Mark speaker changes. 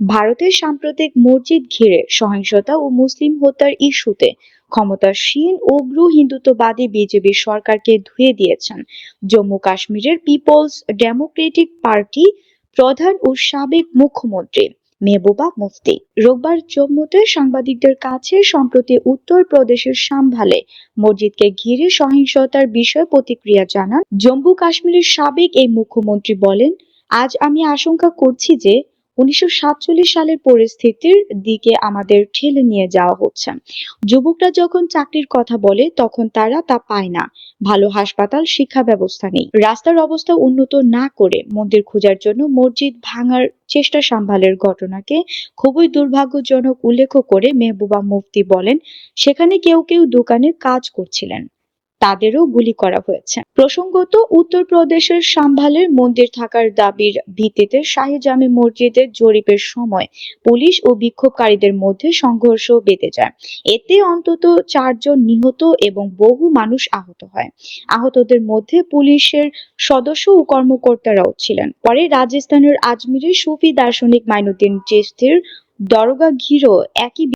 Speaker 1: ভারতের সাম্প্রতিক মসজিদ ঘিরে সহিংসতা ও মুসলিম হত্যার ইস্যুতে ক্ষমতাসীন উগ্র হিন্দুত্ববাদী বিজেপি সরকারকে ধুয়ে দিয়েছেন। জম্মু কাশ্মীরের পিপলস ডেমোক্রেটিক পার্টি প্রধান ও সাবেক মুখ্যমন্ত্রী মেহবুবা মুফতি। রোববার জম্মুতে সাংবাদিকদের কাছে সম্প্রতি উত্তর প্রদেশের সাম্ভালে মসজিদকে ঘিরে সহিংসতার বিষয়ে প্রতিক্রিয়া জানান জম্মু কাশ্মীরের সাবেক এই মুখ্যমন্ত্রী বলেন, আজ আমি আশঙ্কা করছি যে উনিশশো সাতচল্লিশ সালের পরিস্থিতির দিকে আমাদের ঠেলে নিয়ে যাওয়া হচ্ছে। যুবকরা যখন চাকরির কথা বলে, তখন তারা তা পায় না। ভালো হাসপাতাল, শিক্ষা ব্যবস্থা নেই। রাস্তার অবস্থা উন্নত না করে মন্দির খোঁজার জন্য মসজিদ ভাঙার চেষ্টা সাম্ভালের ঘটনাকে খুবই দুর্ভাগ্যজনক উল্লেখ করে মেহবুবা মুফতি বলেন, সেখানে কেউ কেউ দোকানে কাজ করছিলেন। তাদেরও গুলি করা হয়েছে। প্রসঙ্গত উত্তরপ্রদেশের সাম্ভালের মন্দির থাকার দাবির ভিত্তিতে শাহী জামে মসজিদের জরিপের সময় পুলিশ ও বিক্ষোভকারীদের মধ্যে সংঘর্ষ বেঁধে যায়। এতে অন্তত চারজন নিহত এবং বহু মানুষ আহত হয়। আহতদের মধ্যে পুলিশের সদস্য ও কর্মকর্তারাও ছিলেন। পরে রাজস্থানের আজমিরের সুফি দার্শনিক মাইনুদ্দিন চিশতির দরগা ঘিরেও একই